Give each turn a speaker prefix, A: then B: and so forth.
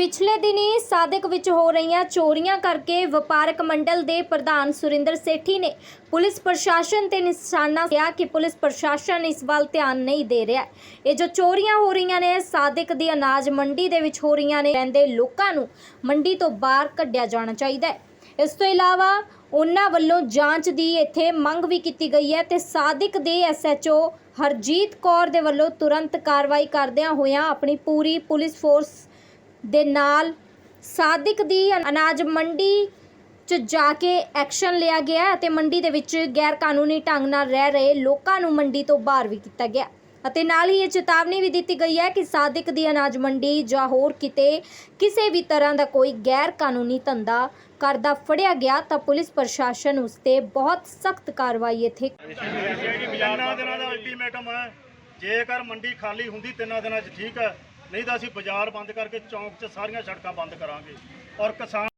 A: ਪਿਛਲੇ ਦਿਨੀ ਸਾਦਿਕ ਵਿੱਚ ਹੋ ਰਹੀਆਂ ਚੋਰੀਆਂ ਕਰਕੇ ਵਪਾਰਕ ਮੰਡਲ ਦੇ ਪ੍ਰਧਾਨ ਸੁਰਿੰਦਰ ਸੇਠੀ ਨੇ ਪੁਲਿਸ ਪ੍ਰਸ਼ਾਸਨ ਤੇ ਨਿਸ਼ਾਨਾ ਕਿਹਾ ਕਿ ਪੁਲਿਸ ਪ੍ਰਸ਼ਾਸਨ ਇਸ ਵੱਲ ਧਿਆਨ ਨਹੀਂ ਦੇ ਰਿਹਾ ਇਹ ਜੋ ਚੋਰੀਆਂ ਹੋ ਰਹੀਆਂ ਨੇ, ਸਾਦਿਕ ਦੀ ਅਨਾਜ ਮੰਡੀ ਦੇ ਵਿੱਚ ਹੋ ਰਹੀਆਂ ਨੇ, ਰਹਿੰਦੇ ਲੋਕਾਂ ਨੂੰ ਮੰਡੀ ਤੋਂ ਬਾਹਰ ਕੱਢਿਆ ਜਾਣਾ ਚਾਹੀਦਾ ਹੈ। ਇਸ ਤੋਂ ਇਲਾਵਾ ਉਹਨਾਂ ਵੱਲੋਂ ਜਾਂਚ ਦੀ ਇੱਥੇ ਮੰਗ ਵੀ ਕੀਤੀ ਗਈ ਹੈ ਤੇ ਸਾਦਿਕ ਦੇ ਐਸਐਚਓ ਹਰਜੀਤ ਕੌਰ ਦੇ ਵੱਲੋਂ ਤੁਰੰਤ ਕਾਰਵਾਈ ਕਰਦਿਆਂ ਹੋਇਆਂ ਆਪਣੀ ਪੂਰੀ ਪੁਲਿਸ ਫੋਰਸ ਦੇ ਨਾਲ ਸਾਦਿਕ ਦੀ ਅਨਾਜ ਮੰਡੀ ਚ ਜਾ ਕੇ ਐਕਸ਼ਨ ਲਿਆ ਗਿਆ ਅਤੇ ਮੰਡੀ ਦੇ ਵਿੱਚ ਗੈਰ ਕਾਨੂੰਨੀ ਢੰਗ ਨਾਲ ਰਹਿ ਰਹੇ ਲੋਕਾਂ ਨੂੰ ਮੰਡੀ ਤੋਂ ਬਾਹਰ ਵੀ ਕੀਤਾ ਗਿਆ ਅਤੇ ਨਾਲ ਹੀ ਇਹ ਚੇਤਾਵਨੀ ਵੀ ਦਿੱਤੀ ਗਈ ਹੈ ਕਿ ਸਾਦਿਕ ਦੀ ਅਨਾਜ ਮੰਡੀ ਜਾਂ ਹੋਰ ਕਿਤੇ, ਕਿਸੇ ਵੀ ਤਰ੍ਹਾਂ ਦਾ ਕੋਈ ਗੈਰ ਕਾਨੂੰਨੀ ਧੰਦਾ ਕਰਦਾ ਫੜਿਆ ਗਿਆ ਤਾਂ ਪੁਲਿਸ ਪ੍ਰਸ਼ਾਸਨ ਉਸ ਤੇ ਬਹੁਤ ਸਖਤ ਕਾਰਵਾਈ ਇੱਥੇ
B: ਤਿੰਨਾਂ ਦਿਨਾਂ ਦਾ ਅਲਟੀਮੇਟਮ ਹੈ, ਜੇਕਰ ਮੰਡੀ ਖਾਲੀ ਹੁੰਦੀ ਤਿੰਨਾਂ ਦਿਨਾਂ 'ਚ ਠੀਕ ਹੈ ਨਹੀਂ ਤਾਂ ਅਸੀਂ ਬਾਜ਼ਾਰ ਬੰਦ ਕਰਕੇ ਚੌਂਕ 'ਚ ਸਾਰੀਆਂ ਸੜਕਾਂ ਬੰਦ ਕਰਾਂਗੇ ਔਰ ਕਿਸਾਨ